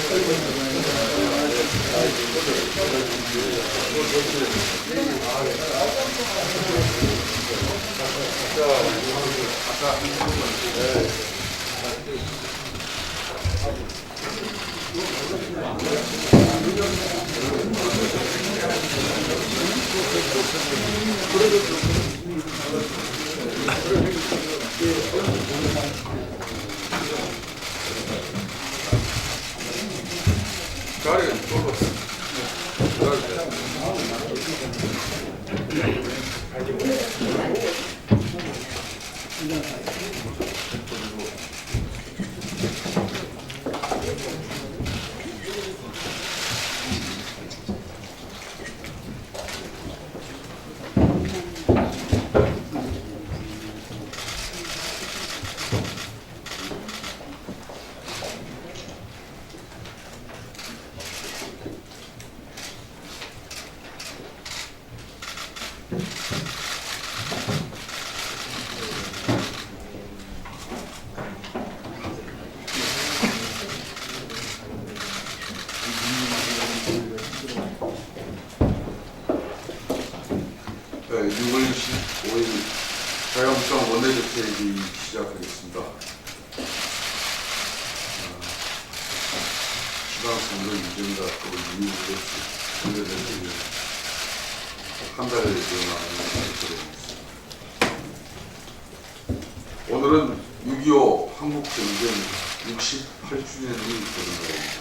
자리 에 돌로 들어가세요. 네, 6월 25일 자유한국당 원내대표회의 시작하겠습니다. 어, 지방선거 이전과 또 이후에 원내대표회의 한 달에 일어나는 들어있습니다. 오늘은 6.25 한국전쟁 68주년이 되는 날입니다.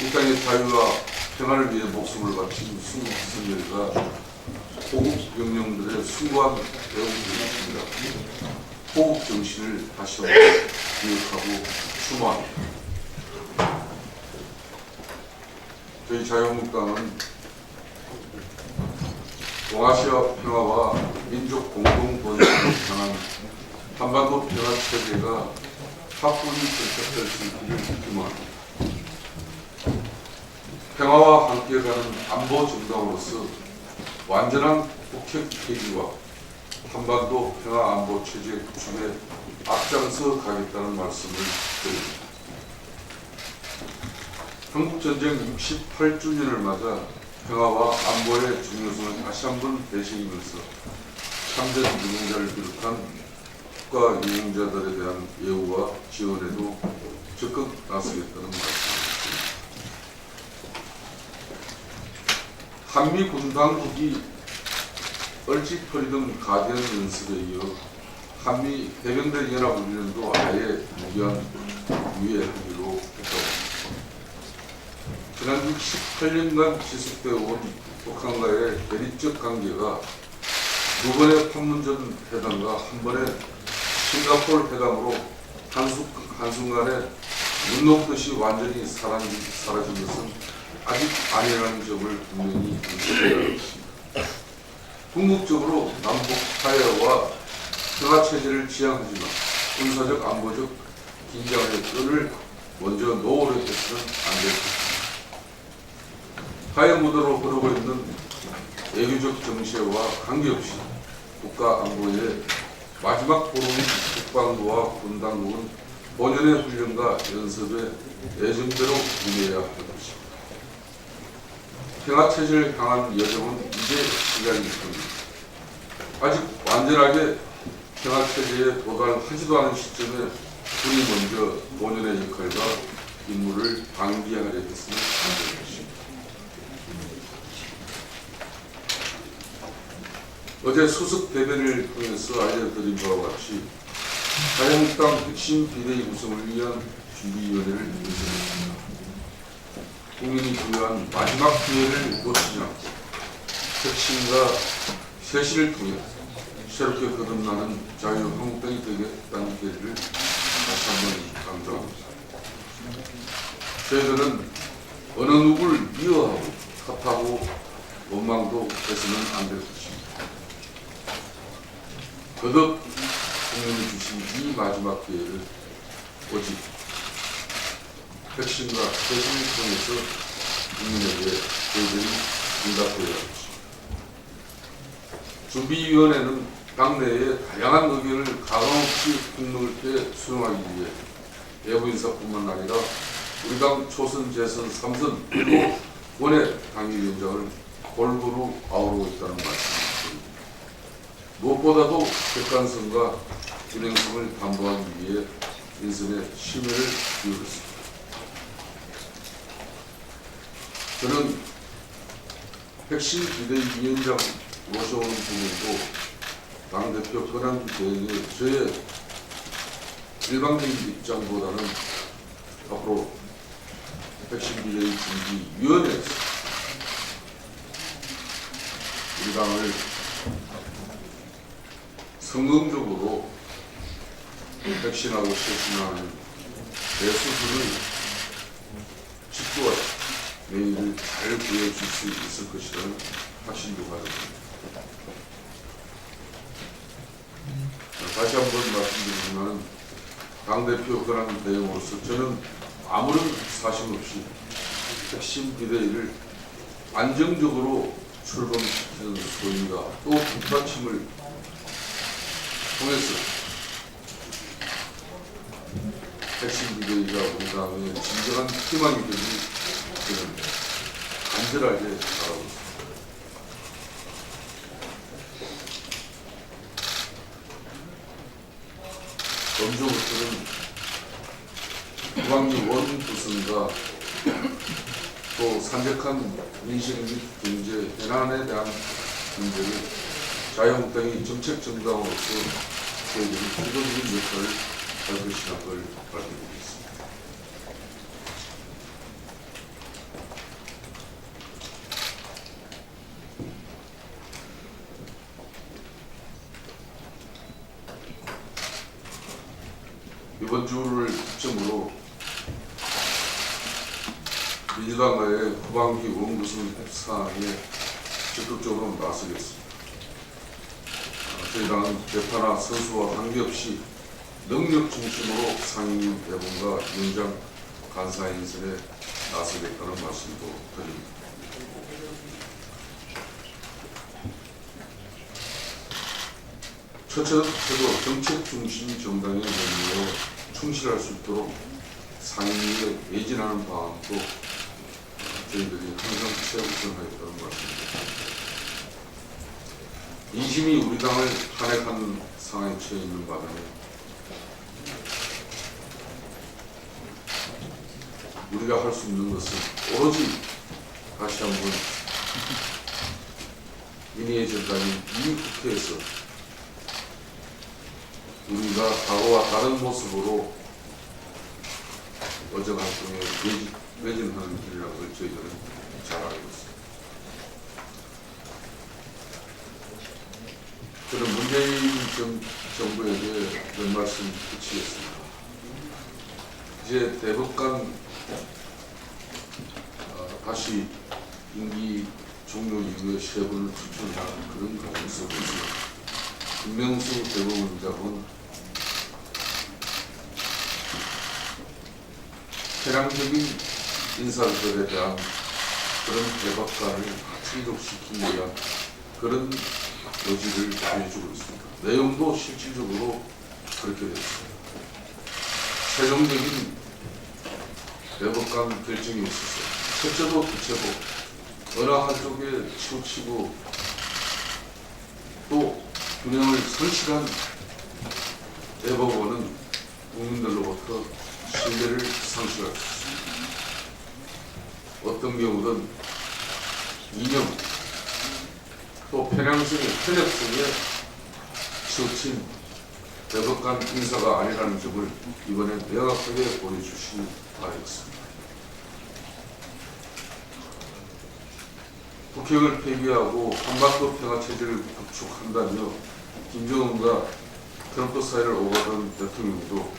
이 땅의 자유와 평화를 위해 목숨을 바친 순국 승렬과 호국 영령들의 숭고한 애국이었습니다. 호국 정신을 다시 한번 기억하고 추모합니다. 저희 자유한국당은 동아시아 평화와 민족 공동 번영을 향한 한반도 평화 체제가 확고히 정착될 수 있기를 기원합니다. 평화와 함께 가는 안보 정당으로서 완전한 북핵 폐기와 한반도 평화 안보 체제 구축에 앞장서 가겠다는 말씀을 드립니다. 한국전쟁 68주년을 맞아 평화와 안보의 중요성을 다시 한번 되새기면서 참전 유공자를 비롯한 국가 유공자들에 대한 예우와 지원에도 적극 나서겠다는 말씀입니다. 한미 군 당국이 얼찌퍼리던 가디언 연습에 이어 한미 해병대 연합 훈련도 아예 무기한 유예하기로 했다고. 지난 18년간 지속되어 온 북한과의 대립적 관계가 두 번의 판문점 회담과 한 번의 싱가포르 회담으로 한순, 한순간에 눈 녹듯이 완전히 사라진, 사라진 것은 아직 아니라는 점을 분명히 인식해야 하겠습니다. 궁극적으로 남북 화해와 평화 체제를 지향하지만 군사적 안보적 긴장의 끈을 먼저 놓으려 해서는 안 될 것입니다. 화해 무도로 흐르고 있는 외교적 정세와 관계없이 국가 안보의 마지막 보루인 국방부와 군당국은 본연의 훈련과 연습에 예정대로 임해야 할 것입니다. 평화 체제를 향한 여정은 이제 시작이 있습니다. 아직 완전하게 평화 체제에 도달하지도 않은 시점에 우리 먼저 본연의 역할과 임무를 될 것입니다. 어제 수석 대변을 통해서 알려드린 바와 같이 자유한국당 핵심 비대위 구성을 위한 준비위원회를 인정했습니다. 국민이 부여한 마지막 기회를 놓치지 않고 혁신과 쇄신을 통해 새롭게 거듭나는 자유한국당이 되겠다는 기회를 다시 한번 강조합니다. 저희들은 어느 누구를 미워하고 탓하고 원망도 해서는 안 될 것입니다. 거듭 국민이 주신 이 마지막 기회를 오직 혁신과 쇄신을 통해서 국민에게 저희들이 응답해야 합니다. 준비위원회는 당내의 다양한 의견을 가감없이 폭넓게 수용하기 위해 외부 인사뿐만 아니라 우리 당 초선, 재선, 삼선 그리고 원외 당위위원장을 골고루 아우르고 있다는 말씀입니다. 무엇보다도 객관성과 균형성을 담보하기 위해 인선에 심혈을 기울였습니다. 저는 핵심 비대위원장 모셔오는 부분도 당대표 권한기 대행에 저의 일방적인 입장보다는 앞으로 핵심 비대위 준비위원회에서 우리 당을 성공적으로 백신하고 실신하는 대수술을 직구와 내일을 잘 보여줄 수 있을 것이라는 확신도 가졌습니다. 다시 한 번 말씀드리지만 당 대표 권한 대응으로서 저는 아무런 사심 없이 핵심 비대위를 안정적으로 출범시키는 소임과 또 뒷받침을 통해서 핵심 비대위가 우리 당의 진정한 희망이 되기 저는 간절하게 바라고 있습니다. 먼저부터는 국방위 원 부승과 또 산적한 민생 및 경제 현안에 대한 문제를 자유한국당이 정책 정당으로서 저희들이 주도적인 역할을 할 것이라는 걸 밝혀드리겠습니다. 이번 주를 기점으로 민주당과의 원구성 협상에 적극적으로 나서겠습니다. 어, 저희 당은 대파나 선수와 관계없이 능력 중심으로 상임 대본과 위원장 간사 인선에 나서겠다는 말씀도 드립니다. 첫째도 정책 중심 정당의 명령에 충실할 수 있도록 상임위에 매진하는 방안도 저희들이 항상 최우선하겠다는 말씀입니다. 인심이 우리 당을 탄핵하는 상황에 처해 있는 바람에 우리가 할 수 있는 것은 오로지 다시 한번 민의의 전당인 이 국회에서 우리가 과거와 다른 모습으로 어제 활동에 매진, 매진하는 길이라는 걸 저희들은 잘 알고 있습니다. 저는 문재인 정, 정부에게 이런 말씀 붙이겠습니다. 이제 대법관 어, 다시 임기 종료 이후에 세 분을 추천하는 그런 과정 속에서 김명수 대법원장은 개량적인 인사들에 대한 그런 대박관을 충족시키기 위한 그런 여지를 보여주고 있습니다. 내용도 실질적으로 그렇게 됐습니다. 최종적인 대법관 결정이 있었어요. 첫째도 두째도 어느 한쪽에 치우치고 또 균형을 설치한 대법원은 국민들로부터 신뢰를 있습니다. 어떤 경우든 이념 또 편향성의 편협성에 치우친 대법관 인사가 아니라는 점을 이번에 명확하게 보여주시기 바라겠습니다. 국회를 폐기하고 한반도 평화 체제를 구축한다며 김정은과 트럼프 사이를 오가던 대통령도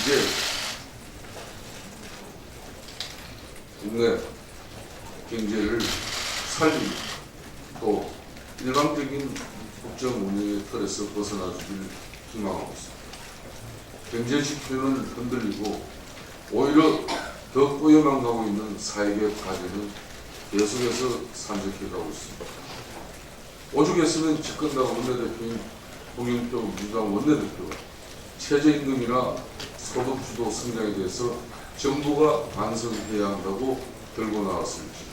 이제 국내 경제를 살리고 또 일방적인 국정 운영의 틀에서 벗어나주길 희망하고 있습니다. 경제 지표는 흔들리고 오히려 더 꼬여만 가고 있는 사회개혁 과제는 계속해서 산적해 가고 있습니다. 오죽했으면 집권당 원내대표인 홍영표 민주당 원내대표가 최저임금이나 소득주도 성장에 대해서 정부가 반성해야 한다고 들고 나왔을지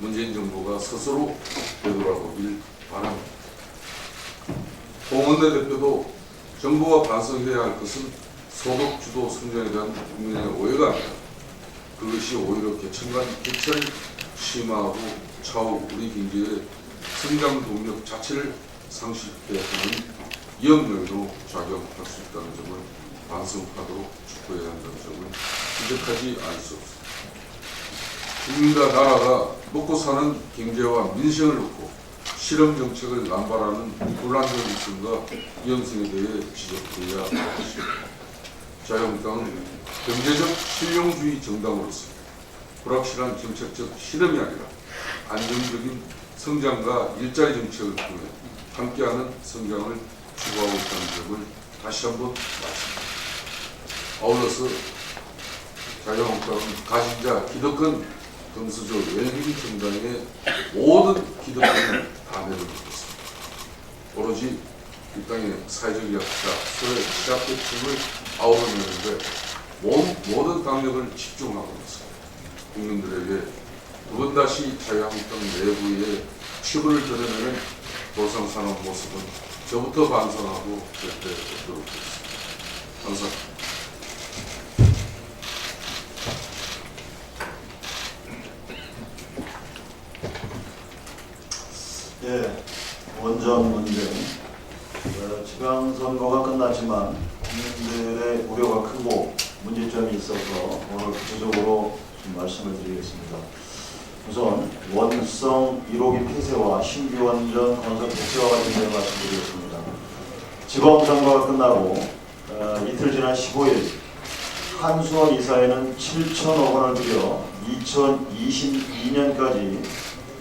문재인 정부가 스스로 되돌아보길 바랍니다. 홍원내 대표도 정부가 반성해야 할 것은 소득 주도 성장에 대한 국민의 오해가 아니다. 그것이 오히려 계층 간 격차를 심화하고 차후 우리 경제의 성장 동력 자체를 상실케 하는 위험요인으로 작용할 수 있다는 점을 반성하도록 촉구해야 한다는 점을 지적하지 않을 수 없습니다. 국민과 나라가 먹고 사는 경제와 민생을 놓고 실험 정책을 남발하는 불안정 일성과 위험성에 대해 지적해야 할 것입니다. 자유한국당은 경제적 실용주의 정당으로서 불확실한 정책적 실험이 아니라 안정적인 성장과 일자리 정책을 통해 함께하는 성장을 추구하고 있다는 점을 다시 한번 말씀드립니다. 아울러서 자유한국당은 가진 자 기득권 금수저 외국인 정당의 모든 기득권을 다 내려놓겠습니다. 오로지 이 땅의 사회적 약자, 소외, 취약계층을 아우러내는데 모- 모든 강력을 집중하면서 국민들에게 두 번 다시 자유한국당 내부의 치부를 드러내는 도상산업 모습은 저부터 반성하고 절대 없도록 하겠습니다. 감사합니다. 예, 원전 문제. 어, 지방선거가 끝났지만 국민들의 우려가 크고 문제점이 있어서 오늘 구체적으로 좀 말씀을 드리겠습니다. 우선 원성 1호기 폐쇄와 신규 원전 건설 대체와 관련된 말씀드리겠습니다. 지방선거가 끝나고 어, 이틀 지난 15일 한수원 이사회는 7천억 원을 들여 2022년까지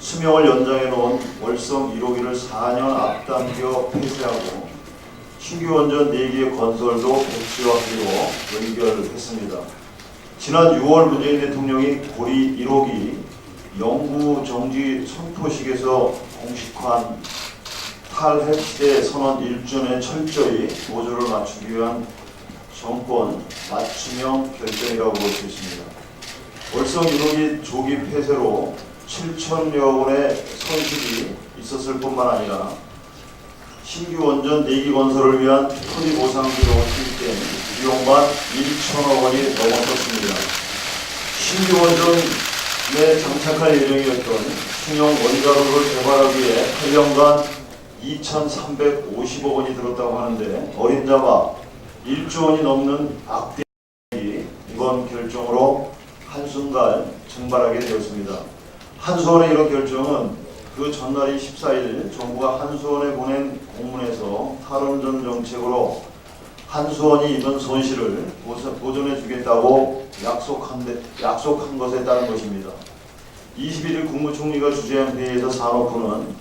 수명을 연장해 놓은 월성 1호기를 4년 앞당겨 폐쇄하고 신규 원전 4기의 건설도 백지화하기로 의결했습니다. 지난 6월 문재인 대통령이 고리 1호기 영구 정지 선포식에서 공식한 탈핵 시대 선언 1준에 철저히 보조를 맞추기 위한 정권 맞춤형 결정이라고 볼 수 있습니다. 월성 1호기 조기 폐쇄로 7천여 원의 손실이 있었을 뿐만 아니라 신규 원전 4기 건설을 위한 토지 보상비로 투입된 비용만 1천억 원이 넘었었습니다. 신규 원전에 장착할 예정이었던 신형 원자로를 개발하기 위해 8년간 2,350억 원이 들었다고 하는데 어림잡아 1조 원이 넘는 악대이 이번 결정으로 한순간 증발하게 되었습니다. 한수원의 이런 결정은 그 전날이 14일 정부가 한수원에 보낸 공문에서 탈원전 정책으로 한수원이 입은 손실을 보존해 주겠다고 약속한, 데, 약속한 것에 따른 것입니다. 21일 국무총리가 주재한 회의에서 산업부는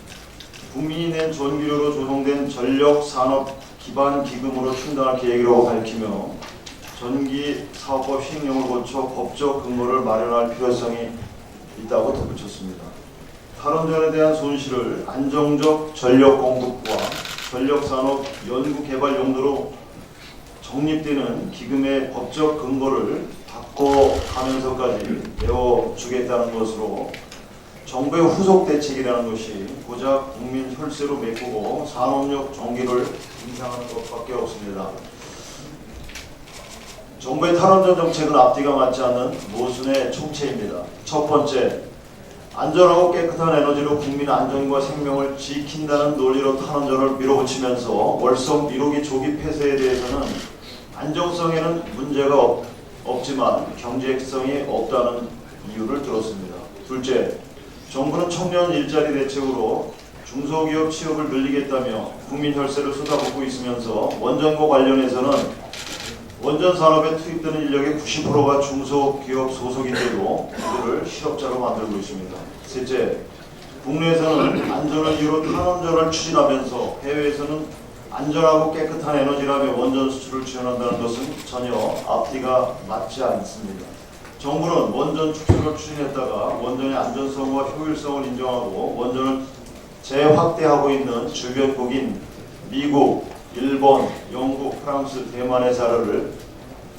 국민이 낸 전기료로 조성된 전력 산업 기반 기금으로 충당할 계획이라고 밝히며 전기 사업법 시행령을 거쳐 법적 근거를 마련할 필요성이 있다고 덧붙였습니다. 탈원전에 대한 손실을 안정적 전력 공급과 전력 산업 연구 개발 용도로 적립되는 기금의 법적 근거를 바꿔가면서까지 내어주겠다는 것으로 정부의 후속 대책이라는 것이 고작 국민 혈세로 메꾸고 산업력 전기를 인상하는 것밖에 없습니다. 정부의 탈원전 정책은 앞뒤가 맞지 않는 모순의 총체입니다. 첫 번째, 안전하고 깨끗한 에너지로 국민 안전과 생명을 지킨다는 논리로 탈원전을 밀어붙이면서 월성 1호기 조기 폐쇄에 대해서는 안정성에는 문제가 없, 없지만 경제성이 없다는 이유를 들었습니다. 둘째, 정부는 청년 일자리 대책으로 중소기업 취업을 늘리겠다며 국민 혈세를 쏟아붓고 있으면서 원전과 관련해서는 원전 산업에 투입되는 인력의 90%가 중소기업 소속인데도 그들을 실업자로 만들고 있습니다. 셋째, 국내에서는 안전을 이유로 탈원전을 추진하면서 해외에서는 안전하고 깨끗한 에너지라며 원전 수출을 지원한다는 것은 전혀 앞뒤가 맞지 않습니다. 정부는 원전 축소를 추진했다가 원전의 안전성과 효율성을 인정하고 원전을 재확대하고 있는 주변국인 미국, 일본, 영국, 프랑스, 대만의 사례를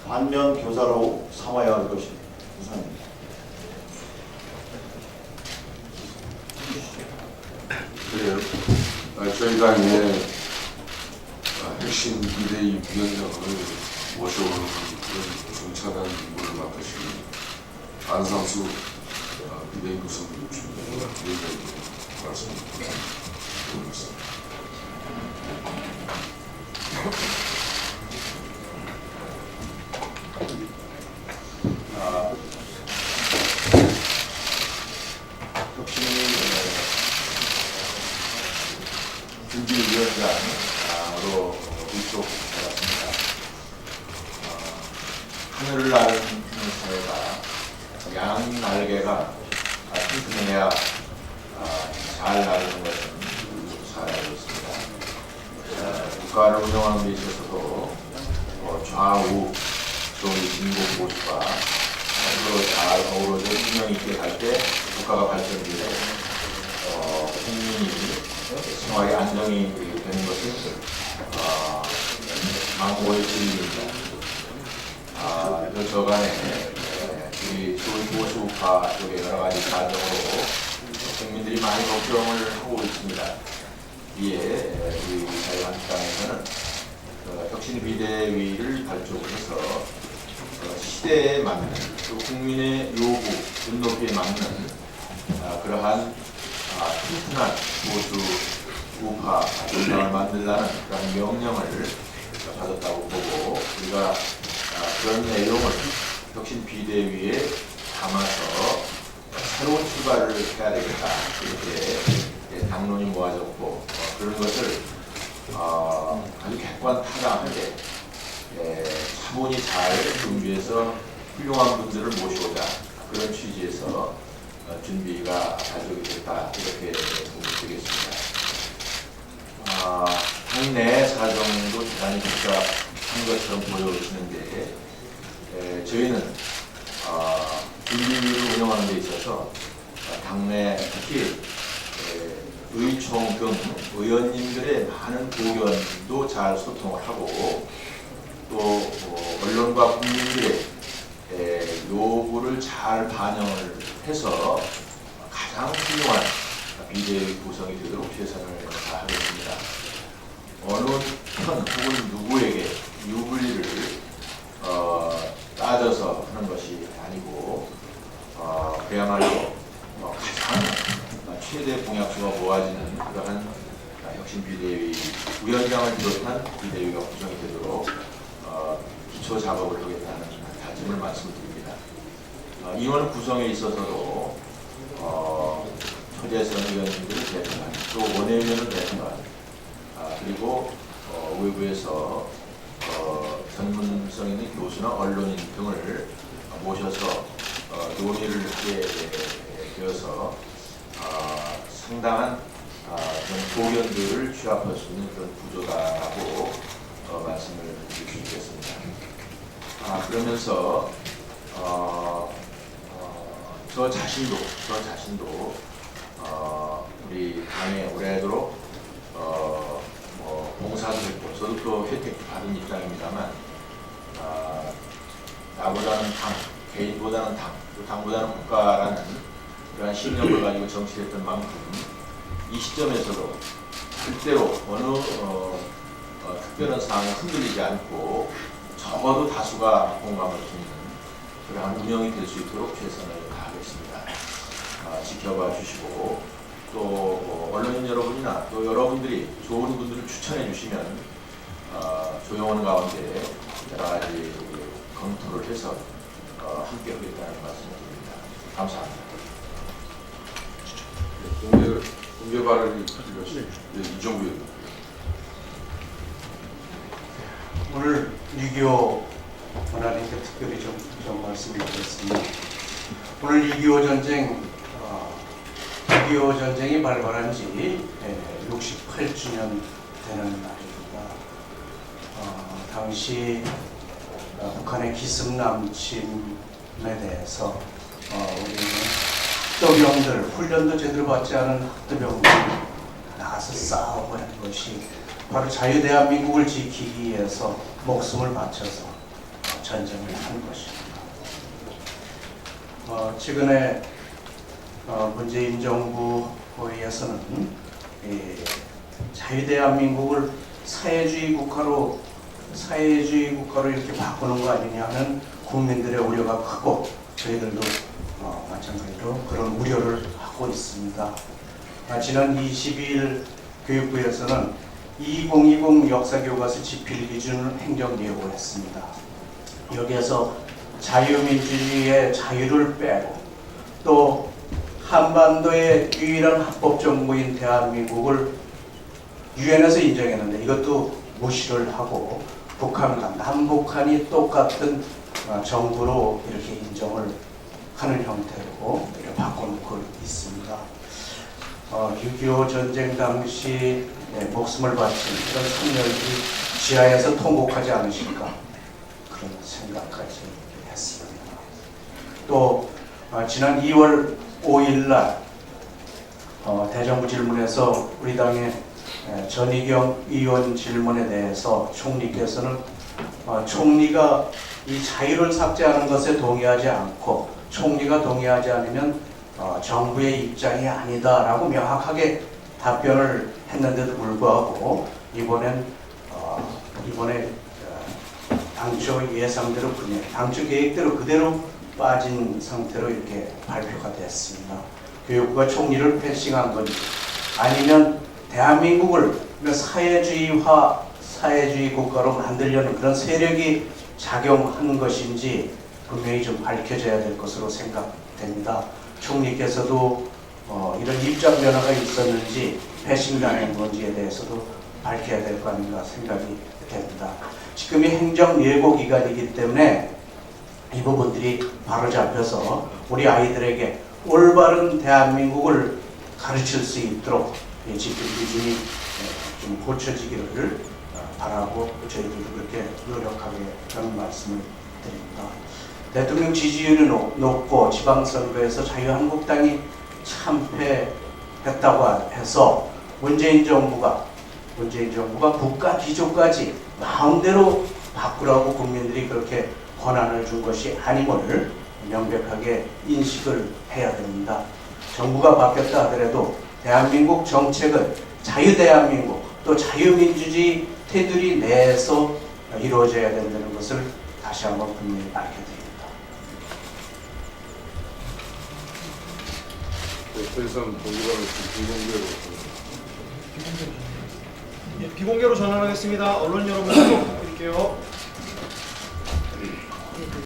반면 교사로 삼아야 할 것입니다. 이상입니다. 그래요. 아, 저희 당의 아, 핵심 비대위 위원장을 모셔오는 그런 정차단 임무를 맡으신 안상수 아, 비대위 구성 위원장님 말씀드리겠습니다. 준비위원장으로 위촉받았습니다. 어, 하늘을 나는 새가 양 날개가 튼튼해야 아, 잘 나르는 것은 잘 알고 있습니다. 어, 국가를 운영하는 데 있어서도 어, 좌우 조의 진보 모습과 서로 잘 어우러져 균형 있게 갈 때 국가가 발전되고 어, 국민이 생활의 안정이 되는 것은 어, 망고의 진리입니다. 아, 그 저간에 에, 우리 조보수파 쪽에 여러 가지 사정으로 국민들이 많이 걱정을 하고 있습니다. 이에 에, 우리 자유한국당에서는 어, 혁신 비대위를 발족을 해서 어, 시대에 맞는 또 국민의 요구, 눈높이에 맞는 아, 그러한 아, 튼튼한 보수 우파 정당을 만들라는 그런 명령을 받았다고 보고 우리가 아, 그런 내용을 혁신 비대위에 담아서 새로운 출발을 해야 되겠다 이렇게 예, 당론이 모아졌고 어, 그런 것을 어, 아주 객관타당하게 예, 차분히 잘 준비해서 훌륭한 분들을 모셔오자 그런 취지에서 어, 준비가 가족이 됐다 이렇게 보면 되겠습니다. 아, 당내 사정도 대단히 복잡한 것처럼 보여지는데 에, 저희는 아, 준비위를 운영하는 데 있어서 아, 당내 특히 에, 의총 등 의원님들의 많은 의견도 잘 소통을 하고 또 어, 언론과 국민들의 에, 요구를 잘 반영을 해서 가장 훌륭한 비대위 구성이 되도록 최선을 다하겠습니다. 어느 편 혹은 누구에게 유불리를 어, 따져서 하는 것이 아니고 어, 그야말로 최대 공약수가 모아지는 그러한 혁신 비대위 위원장을 비롯한 비대위가 구성이 되도록 어, 기초 작업을 하겠다는 다짐을 말씀드립니다. 어, 이원 구성에 있어서도 어, 초대선 의원님들을 대표한 또 원외위원을 대표한 아, 그리고 어, 외부에서 어, 전문성 있는 교수나 언론인 등을 모셔서 어, 논의를 하게 되어서 아, 상당한 아, 그런 고견들을 취합할 수 있는 그런 구조다라고 어, 말씀을 드릴 수 있겠습니다. 아, 그러면서 어, 어, 저 자신도 저 자신도 어, 우리 당에 오래도록 어, 뭐 봉사도 했고 저도 또 혜택 받은 입장입니다만 아, 나보다는 당, 개인보다는 당, 또 당보다는 국가라는 그러한 신념을 가지고 정치했던 만큼 이 시점에서도 절대로 어느 어, 어, 특별한 상황에 흔들리지 않고 적어도 다수가 공감할 수 있는 그러한 운영이 될 수 있도록 최선을 다하겠습니다. 아, 지켜봐 주시고 또 어, 언론인 여러분이나 또 여러분들이 좋은 분들을 추천해 주시면 어, 조용한 가운데 여러 가지 검토를 해서 어, 함께 하겠다는 말씀을 드립니다. 감사합니다. 공개 공개 발언이 이종구 의원. 오늘 6.25 원활인께 특별히 좀, 좀 말씀을 드리겠습니다. 오늘 6.25 전쟁, 어, 6.25 전쟁이 발발한 지 68주년 되는 날입니다. 어, 당시 어, 북한의 기습 남침에 대해서 어, 우리는 학도병들, 훈련도 제대로 받지 않은 학도병들이 나가서 한 것이 바로 자유대한민국을 지키기 위해서 목숨을 바쳐서 전쟁을 한 것입니다. 어, 최근에 어, 문재인 정부에서는 이 자유대한민국을 사회주의 국가로 사회주의 국가로 이렇게 바꾸는 거 아니냐는 국민들의 우려가 크고 저희들도 어, 마찬가지로 그런 우려를 하고 있습니다. 아, 지난 22일 교육부에서는 2020 역사교과서 집필 기준을 행정 예고했습니다. 여기에서 자유민주주의의 자유를 빼고 또 한반도의 유일한 합법 정부인 대한민국을 유엔에서 인정했는데 이것도 무시를 하고 북한과 남북한이 똑같은 어, 정부로 이렇게 인정을 하는 형태로 바꿔놓고 있습니다. 어, 6.25 전쟁 당시 예, 목숨을 바친 그런 선열들이 지하에서 통곡하지 않으실까 그런 생각까지 했습니다. 또 어, 지난 2월 5일 날 어, 대정부 질문에서 우리 당의 에, 전희경 의원 질문에 대해서 총리께서는 어, 총리가 이 자유를 삭제하는 것에 동의하지 않고 총리가 동의하지 않으면 어, 정부의 입장이 아니다라고 명확하게 답변을 했는데도 불구하고 이번엔 어, 이번에 어, 당초 예상대로 그냥 당초 계획대로 그대로 빠진 상태로 이렇게 발표가 됐습니다. 교육부가 총리를 패싱한 건지 아니면 대한민국을 그 사회주의화 사회주의 국가로 만들려는 그런 세력이 작용한 것인지 분명히 좀 밝혀져야 될 것으로 생각됩니다. 총리께서도 어, 이런 입장 변화가 있었는지 배신당한 건지에 대해서도 밝혀야 될 거 아닌가 생각이 됩니다. 지금이 행정 예고 기간이기 때문에 이 부분들이 바로 잡혀서 우리 아이들에게 올바른 대한민국을 가르칠 수 있도록 이 집필 기준이 예, 좀 고쳐지기를 어, 바라고 저희들도 그렇게 노력하겠다는 말씀을 드립니다. 대통령 지지율이 높- 높고 지방선거에서 자유한국당이 참패했다고 해서 문재인 정부가 문재인 정부가 국가 기조까지 마음대로 바꾸라고 국민들이 그렇게 권한을 준 것이 아님을 명백하게 인식을 해야 됩니다. 정부가 바뀌었다 하더라도 대한민국 정책은 자유대한민국 또 자유민주주의 테두리 내에서 이루어져야 된다는 것을 다시 한번 분명히 밝혀드립니다. 대선 공개방을 비공개로 예, 비공개로 전환하겠습니다. 언론 여러분 수고 부탁드릴게요.